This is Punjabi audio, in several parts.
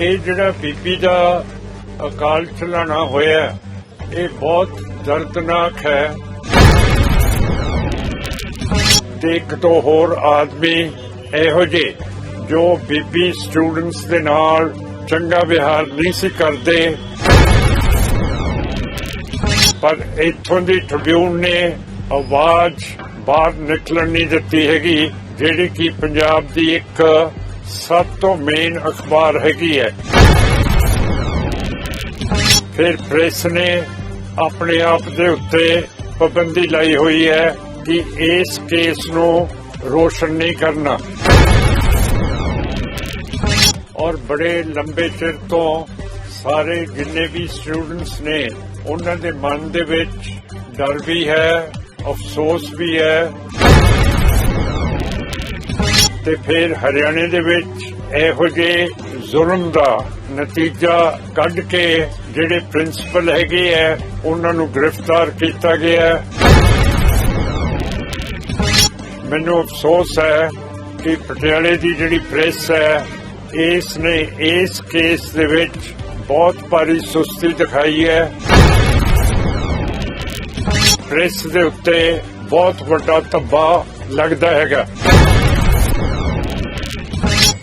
ਇਹ ਜਿਹੜਾ ਬੀਬੀ ਦਾ ਅਕਾਲ ਚਲਾਣਾ ਹੋਇਆ ਇਹ ਬਹੁਤ ਦਰਦਨਾਕ ਹੈ। ਤੇ ਇੱਕ ਤੋਂ ਹੋਰ ਆਦਮੀ ਇਹੋ ਜਿਹੇ ਜੋ ਬੀਬੀ ਸਟੂਡੈਂਟਸ ਦੇ ਨਾਲ ਚੰਗਾ ਵਿਹਾਰ ਨਹੀਂ ਸੀ ਕਰਦੇ। ਪਰ ਇਥੋਂ ਦੀ ਟ੍ਰਿਬਿਊਨ ਨੇ ਆਵਾਜ਼ ਬਾਹਰ ਨਿਕਲਣ ਨਹੀਂ ਦਿੱਤੀ ਹੈਗੀ, ਜਿਹੜੀ ਕਿ ਪੰਜਾਬ ਦੀ ਇੱਕ ਸਭ ਤੋਂ ਮੇਨ ਅਖਬਾਰ ਹੈਗੀ ਹੈ। ਫਿਰ ਪ੍ਰੈਸ ਨੇ ਆਪਣੇ ਆਪ ਦੇ ਉੱਤੇ ਪਾਬੰਦੀ ਲਾਈ ਹੋਈ ਹੈ ਕਿ ਇਸ ਕੇਸ ਨੂੰ ਰੋਸ਼ਨ ਨਹੀਂ ਕਰਨਾ। ਔਰ ਬੜੇ ਲੰਬੇ ਚਿਰ ਤੋਂ ਸਾਰੇ ਜਿੰਨੇ ਵੀ ਸਟੂਡੈਂਟਸ ਨੇ, ਉਹਨਾਂ ਦੇ ਮਨ ਦੇ ਵਿੱਚ ਡਰ ਵੀ ਹੈ, ਅਫਸੋਸ ਵੀ ਹੈ ਤੇ ਫਿਰ ਹਰਿਆਣੇ ਦੇ ਵਿੱਚ ਇਹੋ ਜਿਹੇ ਜ਼ੁਲਮ ਦਾ ਨਤੀਜਾ ਕੱਢ ਕੇ ਜਿਹੜੇ ਪ੍ਰਿੰਸੀਪਲ ਹੈਗੇ ਐ ਉਹਨਾਂ ਨੂੰ ਗ੍ਰਿਫਤਾਰ ਕੀਤਾ ਗਿਆ। ਮੈਨੂੰ ਅਫਸੋਸ ਹੈ ਕਿ ਪਟਿਆਲੇ ਦੀ ਜਿਹੜੀ ਪ੍ਰੈਸ ਹੈ ਇਸ ਨੇ ਇਸ ਕੇਸ ਦੇ ਵਿੱਚ ਬਹੁਤ ਭਾਰੀ ਸੁਸਤੀ ਦਿਖਾਈ ਹੈ। ਪ੍ਰੈਸ ਦੇ ਉੱਤੇ ਬਹੁਤ ਵੱਡਾ ਧੱਬਾ ਲੱਗਦਾ ਹੈਗਾ।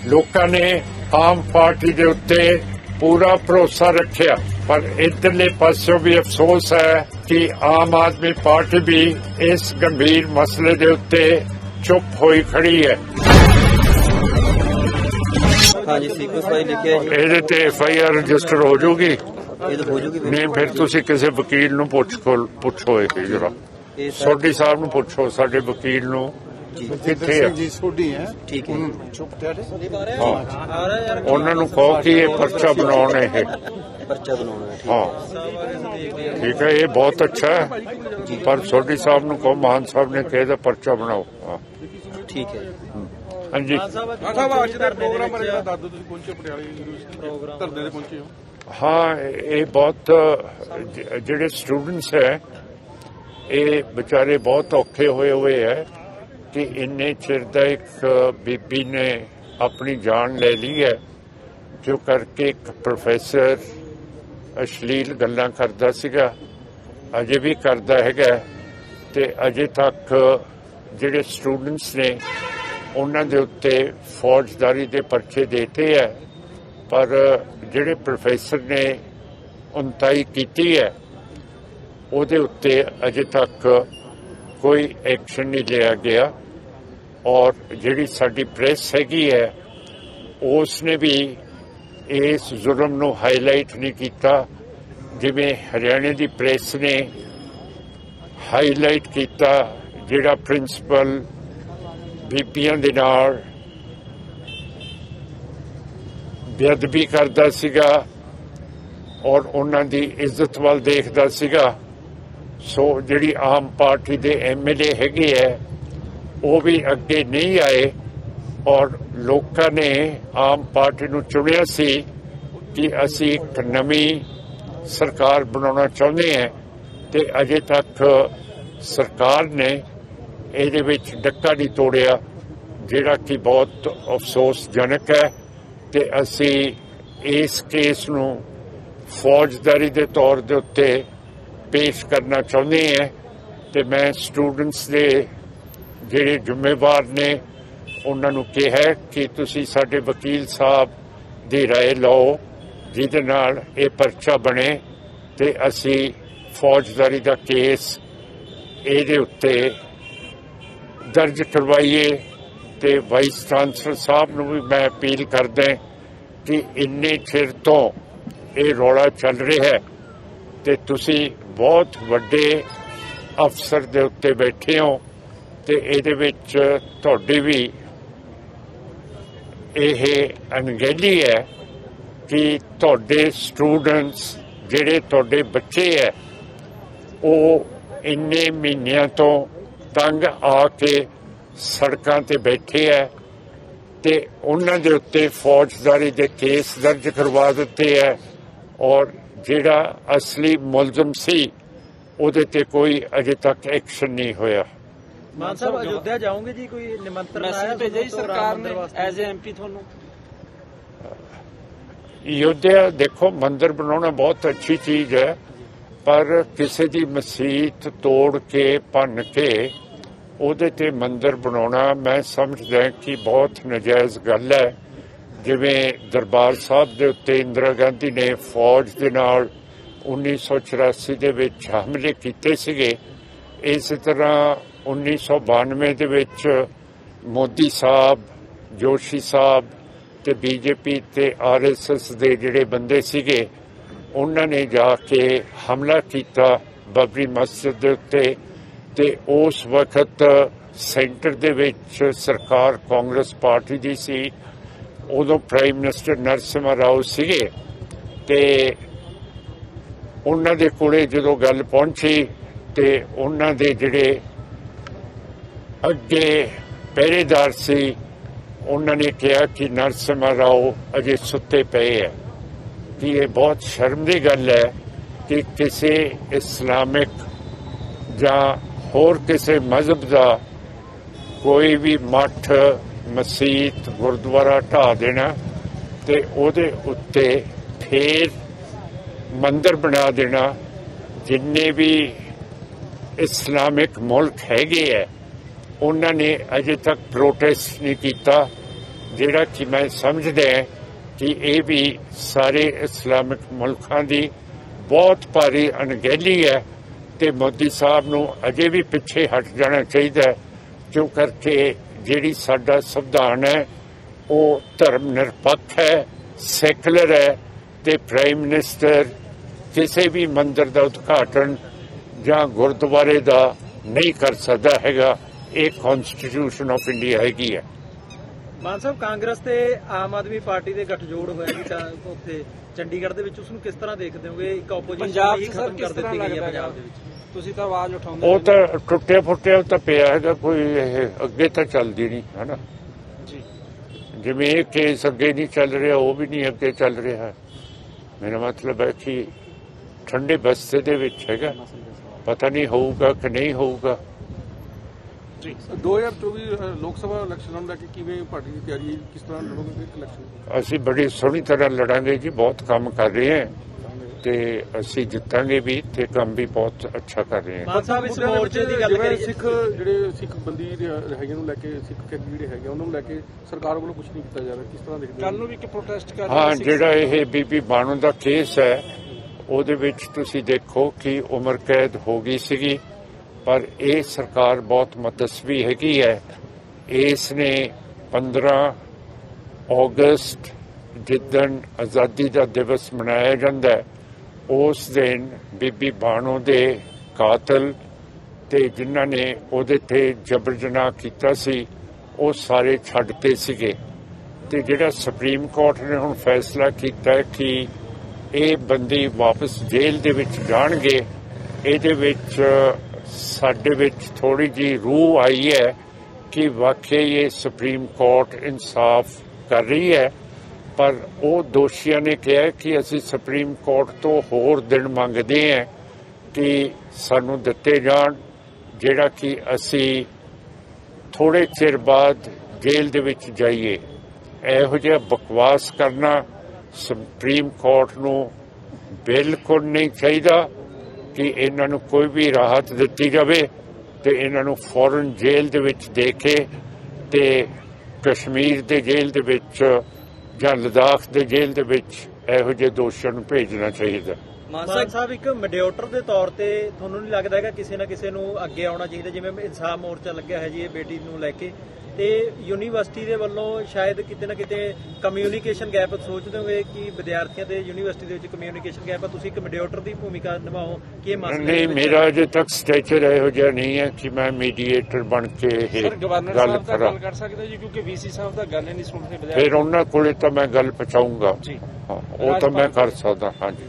ਲੋਕਾਂ ਨੇ ਆਮ ਪਾਰਟੀ ਦੇ ਉੱਤੇ ਪੂਰਾ ਭਰੋਸਾ ਰੱਖਿਆ। ਪਰ ਇਧਰਲੇ ਪਾਸਿਓਂ ਵੀ ਅਫਸੋਸ ਹੈ ਕਿ ਆਮ ਆਦਮੀ ਪਾਰਟੀ ਵੀ ਇਸ ਗੰਭੀਰ ਮਸਲੇ ਦੇ ਉੱਤੇ ਚੁੱਪ ਹੋਈ ਖੜੀ ਹੈ। ਹਾਂਜੀ ਸੀਕੁਐਂਸ ਫਾਈਲ ਲਿਖਿਆ ਜੀ। ਇਹਦੇ ਤੇ ਐਫ ਆਈ ਆਰ ਰਜਿਸਟਰ ਹੋ ਜਾਊਗੀ। ਇਹ ਤਾਂ ਹੋ ਫਿਰ। ਨਹੀਂ ਫਿਰ ਤੁਸੀਂ ਕਿਸੇ ਵਕੀਲ ਨੂੰ ਪੁੱਛ ਪੁੱਛੋ ਇਹ ਜਰਾ ਸੋਢੀ ਸਾਹਿਬ ਨੂੰ ਪੁੱਛੋ ਸਾਡੇ ਵਕੀਲ ਨੂੰ। ਕਿੱਥੇ ਆ? ਜੀ ਸੋਢੀ ਹੈ। ਠੀਕ ਹੈ। ਚੁੱਪ ਹਾਂ। ਉਹਨਾਂ ਨੂੰ ਕਹੋ ਕਿ ਇਹ ਪਰਚਾ ਬਣਾਉਣ ਇਹ। ਪਰਚਾ ਬਣਾਉਣਾ ਹੈ। ਹਾਂ। ਠੀਕ ਹੈ ਇਹ ਬਹੁਤ ਅੱਛਾ ਹੈ। ਪਰ ਸੋਢੀ ਸਾਹਿਬ ਨੂੰ ਕਹੋ ਮਾਨ ਸਾਹਿਬ ਨੇ ਕਿਹਾ ਪਰਚਾ ਬਣਾਓ। ਹਾਂ। ਠੀਕ ਹੈ। ਹਾਂਜੀ। ਸਾਹਿਬ ਅੱਜ ਦਾ ਪ੍ਰੋਗਰਾਮ ਬਾਰੇ ਦੱਸ ਤੁਸੀਂ ਪਹੁੰਚੇ ਪਟਿਆਲੇ ਯੂਨੀਵਰਸਿਟੀ ਧਰਨੇ ਤੇ ਪਹੁੰਚੇ ਹੋ। ਹਾਂ ਇਹ ਬਹੁਤ ਜਿਹੜੇ ਸਟੂਡੈਂਟਸ ਹੈ ਇਹ ਵਿਚਾਰੇ ਬਹੁਤ ਔਖੇ ਹੋਏ ਹੋਏ ਹੈ। ਕਿ ਇੰਨੇ ਚਿਰ ਦਾ ਇੱਕ ਬੀਬੀ ਨੇ ਆਪਣੀ ਜਾਨ ਲੈ ਲਈ ਹੈ, ਜੋ ਕਰਕੇ ਇੱਕ ਪ੍ਰੋਫੈਸਰ ਅਸ਼ਲੀਲ ਗੱਲਾਂ ਕਰਦਾ ਸੀਗਾ, ਅਜੇ ਵੀ ਕਰਦਾ ਹੈਗਾ ਤੇ ਅਜੇ ਤੱਕ ਜਿਹੜੇ ਸਟੂਡੈਂਟਸ ਨੇ ਉਹਨਾਂ ਦੇ ਉੱਤੇ ਫੌਜਦਾਰੀ ਦੇ ਪਰਚੇ ਦੇਤੇ ਹੈ, ਪਰ ਜਿਹੜੇ ਪ੍ਰੋਫੈਸਰ ਨੇ ਉਨਤਾਈ ਕੀਤੀ ਹੈ, ਉਹਦੇ ਉੱਤੇ ਅਜੇ ਤੱਕ ਕੋਈ ਐਕਸ਼ਨ ਨਹੀਂ ਲਿਆ ਗਿਆ। ਔਰ ਜਿਹੜੀ ਸਾਡੀ ਪ੍ਰੈਸ ਹੈਗੀ ਹੈ ਉਸ ਨੇ ਵੀ ਇਸ ਜ਼ੁਲਮ ਨੂੰ ਹਾਈਲਾਈਟ ਨਹੀਂ ਕੀਤਾ। ਜਿਵੇਂ ਹਰਿਆਣੇ ਦੀ ਪ੍ਰੈਸ ਨੇ ਹਾਈਲਾਈਟ ਕੀਤਾ, ਜਿਹੜਾ ਪ੍ਰਿੰਸੀਪਲ ਬੀਬੀਆਂ ਦੇ ਨਾਲ ਬੇਅਦਬੀ ਕਰਦਾ ਸੀਗਾ ਔਰ ਉਹਨਾਂ ਦੀ ਇੱਜ਼ਤ ਵੱਲ ਦੇਖਦਾ ਸੀਗਾ। ਸੋ ਜਿਹੜੀ ਆਮ ਪਾਰਟੀ ਦੇ ਐਮਐਲਏ ਹੈਗੇ ਹੈ ਉਹ ਵੀ ਅੱਗੇ ਨਹੀਂ ਆਏ ਔਰ ਲੋਕਾਂ ਨੇ ਆਮ ਪਾਰਟੀ ਨੂੰ ਚੁਣਿਆ ਸੀ ਕਿ ਅਸੀਂ ਇੱਕ ਨਵੀਂ ਸਰਕਾਰ ਬਣਾਉਣਾ ਚਾਹੁੰਦੇ ਹਾਂ ਤੇ ਅਜੇ ਤੱਕ ਸਰਕਾਰ ਨੇ ਇਹਦੇ ਵਿੱਚ ਡੱਕਾ ਨਹੀਂ ਤੋੜਿਆ, ਜਿਹੜਾ ਕਿ ਬਹੁਤ ਅਫਸੋਸਜਨਕ ਹੈ ਤੇ ਅਸੀਂ ਇਸ ਕੇਸ ਨੂੰ ਫੌਜਦਾਰੀ ਦੇ ਤੌਰ ਦੇ ਉੱਤੇ ਪੇਸ਼ ਕਰਨਾ ਚਾਹੁੰਦੇ ਹਾਂ ਤੇ ਮੈਂ ਸਟੂਡੈਂਟਸ ਦੇ ਜਿਹੜੇ ਜ਼ਿੰਮੇਵਾਰ ਨੇ ਉਹਨਾਂ ਨੂੰ ਕਿਹਾ ਕਿ ਤੁਸੀਂ ਸਾਡੇ ਵਕੀਲ ਸਾਹਿਬ ਦੀ رائے ਲਓ ਜਿਹਦੇ ਨਾਲ ਇਹ ਪਰਚਾ ਬਣੇ ਤੇ ਅਸੀਂ ਫੌਜਦਾਰੀ ਦਾ ਕੇਸ ਇਹਦੇ ਉੱਤੇ ਦਰਜ ਕਰਵਾਈਏ ਤੇ ਵਾਈਸ ਚਾਂਸਲਰ ਸਾਹਿਬ ਨੂੰ ਵੀ ਮੈਂ ਅਪੀਲ ਕਰਦਾ ਕਿ ਇੰਨੇ ਚਿਰ ਤੋਂ ਇਹ ਰੌਲਾ ਚੱਲ ਰਿਹਾ ਹੈ ਤੇ ਤੁਸੀਂ ਬਹੁਤ ਵੱਡੇ ਅਫਸਰ ਦੇ ਉੱਤੇ ਬੈਠੇ ਹੋ ਤੇ ਇਹਦੇ ਵਿੱਚ ਤੁਹਾਡੀ ਵੀ ਇਹ ਅਣਗਹਿਲੀ ਹੈ ਕਿ ਤੁਹਾਡੇ ਸਟੂਡੈਂਟਸ ਜਿਹੜੇ ਤੁਹਾਡੇ ਬੱਚੇ ਹੈ, ਉਹ ਇੰਨੇ ਮਹੀਨਿਆਂ ਤੋਂ ਤੰਗ ਆ ਕੇ ਸੜਕਾਂ ਤੇ ਬੈਠੇ ਹੈ ਤੇ ਉਹਨਾਂ ਦੇ ਉੱਤੇ ਫੌਜਦਾਰੀ ਦੇ ਕੇਸ ਦਰਜ ਕਰਵਾ ਦਿੱਤੇ ਹੈ ਔਰ ਜਿਹੜਾ ਅਸਲੀ ਮੁਲਜ਼ਮ ਸੀ ਉਹਦੇ ਤੇ ਕੋਈ ਅਜੇ ਤੱਕ ਐਕਸ਼ਨ ਨਹੀਂ ਹੋਇਆ। ਮਾਨ ਸਾਹਿਬ ਅਯੁੱਧਿਆ ਜਾਓਗੇ ਜੀ ਕੋਈ ਨਿਮੰਤਰਣ ਆਇਆ ਭੇਜਿਆ ਜੀ ਸਰਕਾਰ ਨੇ? ਐਜ਼ ਐ ਐਮਪੀ ਤੁਹਾਨੂੰ। ਯੋਧਿਆ ਦੇਖੋ ਮੰਦਿਰ ਬਣਾਉਣਾ ਬਹੁਤ ਅੱਛੀ ਚੀਜ਼ ਹੈ ਪਰ ਕਿਸੇ ਦੀ ਮਸਜਿਦ ਤੋੜ ਕੇ ਭੰਨ ਕੇ ਉਹਦੇ ਤੇ ਮੰਦਿਰ ਬਣਾਉਣਾ ਮੈਂ ਸਮਝਦਾ ਕਿ ਬਹੁਤ ਨਜਾਇਜ਼ ਗੱਲ ਹੈ। ਜਿਵੇਂ ਦਰਬਾਰ ਸਾਹਿਬ ਦੇ ਉੱਤੇ ਇੰਦਰਾ ਗਾਂਧੀ ਨੇ ਫੌਜ ਦੇ ਨਾਲ 1984 ਦੇ ਵਿੱਚ ਹਮਲੇ ਕੀਤੇ ਸੀਗੇ। ਇਸੇ ਤਰ੍ਹਾਂ 1992 ਦੇ ਵਿੱਚ ਮੋਦੀ ਸਾਹਿਬ, ਜੋਸ਼ੀ ਸਾਹਿਬ ਤੇ ਬੀਜੇਪੀ ਤੇ ਆਰਐਸਐਸ ਦੇ ਜਿਹੜੇ ਬੰਦੇ ਸੀਗੇ, ਉਹਨਾਂ ਨੇ ਜਾ ਕੇ ਹਮਲਾ ਕੀਤਾ ਬਬਰੀ ਮਸਜਿਦ ਦੇ ਉੱਤੇ ਤੇ ਉਸ ਵਕਤ ਸੈਂਟਰ ਦੇ ਵਿੱਚ ਸਰਕਾਰ ਕਾਂਗਰਸ ਪਾਰਟੀ ਦੀ ਸੀ। ਉਦੋਂ ਪ੍ਰਾਈਮ ਮਿਨਿਸਟਰ ਨਰਸਿਮਹਾ ਰਾਓ ਸੀਗੇ ਤੇ ਉਹਨਾਂ ਦੇ ਕੋਲੇ ਜਦੋਂ ਗੱਲ ਪਹੁੰਚੀ ਤੇ ਉਹਨਾਂ ਦੇ ਜਿਹੜੇ ਅੱਗੇ ਪਹਿਰੇਦਾਰ ਸੀ, ਉਹਨਾਂ ਨੇ ਕਿਹਾ ਕਿ ਨਰਸਿਮਹਾ ਰਾਓ ਅਜੇ ਸੁੱਤੇ ਪਏ ਹੈ ਕਿ ਇਹ ਬਹੁਤ ਸ਼ਰਮ ਦੀ ਗੱਲ ਹੈ ਕਿ ਕਿਸੇ ਇਸਲਾਮਿਕ ਜਾਂ ਹੋਰ ਕਿਸੇ ਮਜ਼ਹਬ ਦਾ ਕੋਈ ਵੀ ਮੱਠ ਮਸਜਿਦ ਗੁਰਦੁਆਰਾ ਢਾ ਦੇਣਾ ਤੇ ਉਹਦੇ ਉੱਤੇ ਫੇਰ ਮੰਦਰ ਬਣਾ ਦੇਣਾ। ਜਿੰਨੇ ਵੀ ਇਸਲਾਮਿਕ ਮੁਲਕ ਹੈਗੇ ਹੈ ਉਹਨਾਂ ਨੇ ਅਜੇ ਤੱਕ ਪ੍ਰੋਟੈਸਟ ਨਹੀਂ ਕੀਤਾ। ਜਿਹੜਾ ਕਿ ਮੈਂ ਸਮਝਦਾ ਕਿ ਇਹ ਵੀ ਸਾਰੇ ਇਸਲਾਮਿਕ ਮੁਲਕਾਂ ਦੀ ਬਹੁਤ ਭਾਰੀ ਅਣਗਹਿਲੀ ਹੈ ਤੇ ਮੋਦੀ ਸਾਹਿਬ ਨੂੰ ਅਜੇ ਵੀ ਪਿੱਛੇ ਹਟ ਜਾਣਾ ਚਾਹੀਦਾ ਕਿਉਂ ਕਰਕੇ ਜਿਹੜੀ ਸਾਡਾ ਸੰਵਿਧਾਨ ਹੈ ਉਹ ਧਰਮ ਨਿਰਪੱਖ ਹੈ ਸੈਕੂਲਰ ਹੈ ਤੇ ਪ੍ਰਾਈਮ ਮਿਨਿਸਟਰ ਕਿਸੇ ਵੀ ਮੰਦਿਰ ਦਾ ਉਦਘਾਟਨ ਜਾਂ ਗੁਰਦੁਆਰੇ ਦਾ ਨਹੀਂ ਕਰ ਸਕਦਾ ਹੈਗਾ ਇਹ ਕਨਸਟੀਟਿਊਸ਼ਨ ਆਫ ਇੰਡੀਆ ਹੈਗੀ ਹੈ। ਮਾਨ ਸਾਹਿਬ ਕਾਂਗਰਸ ਤੇ ਆਮ ਆਦਮੀ ਪਾਰਟੀ ਦੇ ਗੱਠਜੋੜ ਹੋਇਆ ਜੀ ਤਾਂ ਉੱਥੇ ਚੰਡੀਗੜ੍ਹ ਦੇ ਵਿੱਚ ਉਸ ਨੂੰ ਕਿਸ ਤਰ੍ਹਾਂ ਦੇਖਦੇ ਹੋਗੇ? ਇੱਕ ਆਪੋਜੀਸ਼ਨ ਖਤਮ ਕਰ ਦਿੱਤੀ ਗਈ ਹੈ ਪੰਜਾਬ? ਦੇ ਵਿੱਚ। ਤੁਸੀਂ ਤਾਂ ਆਵਾਜ਼ ਉਠਾਉਂਦੇ ਉਹ ਤਾਂ ਟੁੱਟੇ ਫੁੱਟੇ ਤਾਂ ਪਿਆ ਹੈਗਾ ਕੋਈ ਇਹ ਅੱਗੇ ਤਾਂ ਚੱਲਦੀ ਨਹੀਂ ਹਨਾ? ਜੀ। ਜਿਵੇਂ ਇਹ ਕੇਸ ਅੱਗੇ ਨਹੀਂ ਚੱਲ ਰਿਹਾ ਉਹ ਵੀ ਨਹੀਂ ਅੱਗੇ ਚੱਲ ਰਿਹਾ। ਮੇਰਾ ਮਤਲਬ ਹੈ ਕਿ ਠੰਡੇ ਬਸਤੇ ਦੇ ਵਿੱਚ ਹੈਗਾ। ਪਤਾ ਨਹੀਂ ਹੋਊਗਾ ਕਿ ਨਹੀਂ ਹੋਊਗਾ। 2024 ਲੋਕ ਸਭਾ ਇਲੈਕਸ਼ਨਾਂ ਲੈ ਕੇ ਕਿਵੇਂ ਪਾਰਟੀ ਦੀ ਤਿਆਰੀ? ਕਿਸ ਤਰ੍ਹਾਂ ਲੜੋਗੇ? ਇਲੈਕਸ਼ਨ ਅਸੀਂ ਬੜੀ ਸੋਹਣੀ ਤਰ੍ਹਾਂ ਲੜਾਂਗੇ ਜੀ ਬਹੁਤ ਕੰਮ ਕਰ ਰਹੇ ਹਾਂ। ਤੇ ਅਸੀਂ ਜਿੱਤਾਂਗੇ ਵੀ ਤੇ ਕੰਮ ਵੀ ਬਹੁਤ ਅੱਛਾ ਕਰ ਰਹੇ ਹਾਂ। ਮਾਨ ਸਾਹਿਬ ਇਸ ਦੇ ਮੋਰਚੇ ਦੀ ਵਿੱਚ ਗੱਲ ਕਰੀਏ। ਸਿੱਖ ਜਿਹੜੇ ਸਿੱਖ ਬੰਦੀ ਰਿਹਾਈਆਂ ਨੂੰ ਲੈ ਕੇ ਸਿੱਖ ਕੈਦੀ ਜਿਹੜੇ ਹੈਗੇ ਉਹਨਾਂ ਨੂੰ ਲੈ ਕੇ ਸਰਕਾਰ ਵੱਲੋਂ ਕੁਝ ਨਹੀਂ ਕੀਤਾ ਜਾ ਰਿਹਾ। ਕਿਸ ਤਰ੍ਹਾਂ ਦੇਖਦੇ ਹੋ? ਕੱਲ ਨੂੰ ਵੀ ਇੱਕ ਪ੍ਰੋਟੈਸਟ ਕਰ ਹਾਂ ਜਿਹੜਾ ਇਹ ਬੀਬੀ ਬਾਣੋ ਦਾ ਕੇਸ ਹੈ ਉਹਦੇ ਵਿੱਚ ਤੁਸੀਂ ਦੇਖੋ ਕਿ ਉਮਰ ਕੈਦ ਹੋ ਗਈ ਸੀਗੀ ਪਰ ਇਹ ਸਰਕਾਰ ਬਹੁਤ ਮਤਸਵੀ ਹੈਗੀ ਹੈ। ਇਸ ਨੇ 15 ਅਗਸਤ ਜਿੱਦਣ ਆਜ਼ਾਦੀ ਦਾ ਦਿਵਸ ਮਨਾਇਆ ਜਾਂਦਾ ਹੈ। ਉਸ ਦਿਨ ਬੀਬੀ ਬਾਣੋ ਦੇ ਕਾਤਲ ਤੇ ਜਿਨ੍ਹਾਂ ਨੇ ਉਹਦੇ ਤੇ ਜਬਰ ਜਨਾਹ ਕੀਤਾ ਸੀ, ਉਹ ਸਾਰੇ ਛੱਡਤੇ ਸੀਗੇ। ਤੇ ਜਿਹੜਾ ਸੁਪਰੀਮ ਕੋਰਟ ਨੇ ਹੁਣ ਫੈਸਲਾ ਕੀਤਾ ਕਿ ਇਹ ਬੰਦੀ ਵਾਪਸ ਜੇਲ੍ਹ ਦੇ ਵਿੱਚ ਜਾਣਗੇ, ਇਹਦੇ ਵਿੱਚ, ਸਾਡੇ ਵਿੱਚ ਥੋੜੀ ਜੀ ਰੂਹ ਆਈ ਹੈ ਕਿ ਵਾਕਈ ਇਹ ਸੁਪਰੀਮ ਕੋਰਟ ਇਨਸਾਫ ਕਰ ਰਹੀ ਹੈ। ਪਰ ਉਹ ਦੋਸ਼ੀਆਂ ਨੇ ਕਿਹਾ ਕਿ ਅਸੀਂ ਸੁਪਰੀਮ ਕੋਰਟ ਤੋਂ ਹੋਰ ਦਿਨ ਮੰਗਦੇ ਹਾਂ ਕਿ ਸਾਨੂੰ ਦਿੱਤੇ ਜਾਣ, ਜਿਹੜਾ ਕਿ ਅਸੀਂ ਥੋੜੇ ਚਿਰ ਬਾਅਦ ਜੇਲ੍ਹ ਦੇ ਵਿੱਚ ਜਾਈਏ। ਇਹੋ ਜਿਹਾ ਬਕਵਾਸ ਕਰਨਾ ਸੁਪਰੀਮ ਕੋਰਟ ਨੂੰ ਬਿਲਕੁਲ ਨਹੀਂ ਚਾਹੀਦਾ ਕਿ ਇਹਨਾਂ ਨੂੰ ਕੋਈ ਵੀ ਰਾਹਤ ਦਿੱਤੀ ਜਾਵੇ ਤੇ ਇਹਨਾਂ ਨੂੰ ਫੌਰਨ ਜੇਲ੍ਹ ਦੇ ਵਿੱਚ ਦੇ ਕੇ ਤੇ ਕਸ਼ਮੀਰ ਦੇ ਜੇਲ੍ਹ ਦੇ ਵਿੱਚ ਜਾਂ ਲਦਾਖ ਦੇ ਜੇਲ੍ਹ ਦੇ ਵਿੱਚ ਇਹੋ ਜਿਹੇ ਦੋਸ਼ੀਆਂ ਨੂੰ ਭੇਜਣਾ ਚਾਹੀਦਾ। ਮਾਨ ਸਾਹਿਬ ਇੱਕ ਮੋਡਰੇਟਰ ਦੇ ਤੌਰ ਤੇ ਤੁਹਾਨੂੰ ਨਹੀਂ ਲੱਗਦਾ ਹੈਗਾ ਕਿਸੇ ਨਾ ਕਿਸੇ ਨੂੰ ਅੱਗੇ ਆਉਣਾ ਚਾਹੀਦਾ ਜਿਵੇਂ ਇਨਸਾਫ ਮੋਰਚਾ ਲੱਗਿਆ ਹੈ ਜੀ ਇਹ ਬੇਟੀ ਨੂੰ ਲੈ ਕੇ। ਤੇ ਯੂਨੀਵਰਸਿਟੀ ਦੇ ਵੱਲੋਂ ਸ਼ਾਇਦ ਕਿਤੇ ਨਾ ਕਿਤੇ ਕਮਿਊਨੀਕੇਸ਼ਨ ਗੈਪ ਸੋਚਦੇ ਹੋਗੇ ਕਿ ਵਿਦਿਆਰਥੀਆਂ ਦੇ ਯੂਨੀਵਰਸਿਟੀ ਦੇ ਵਿੱਚ ਕਮਿਊਨੀਕੇਸ਼ਨ ਗੈਪ ਹੈ ਤੁਸੀਂ ਇੱਕ ਮੋਡਰੇਟਰ ਦੀ ਭੂਮਿਕਾ ਨਿਭਾਓ ਕਿ ਇਹ ਮਸਲੇ ਨਹੀਂ ਦੇ ਮੇਰਾ ਅਜੇ ਤੱਕ ਸਟੇਚਰ ਇਹੋ ਜਿਹਾ ਨਹੀਂ ਹੈ ਕਿ ਮੈਂ ਮੀਡੀਏਟਰ ਬਣ ਕੇ ਇਹ ਸਰ ਗਵਰਨਰ ਗੱਲ ਸਾਹਿਬ ਕਰਾਂ। ਗੱਲ ਕਰ ਸਕਦੇ ਜੀ ਕਿਉਂਕਿ ਵੀਸੀ ਸਾਹਿਬ ਤਾਂ ਗੱਲ ਨਹੀਂ ਸੁਣਦੇ ਫਿਰ ਉਹਨਾਂ ਕੋਲੇ ਤਾਂ ਮੈਂ ਗੱਲ ਪਹੁੰਚਾਊਂਗਾ। ਜੀ। ਉਹ ਤਾਂ ਮੈਂ ਕਰ ਸਕਦਾ ਹਾਂਜੀ।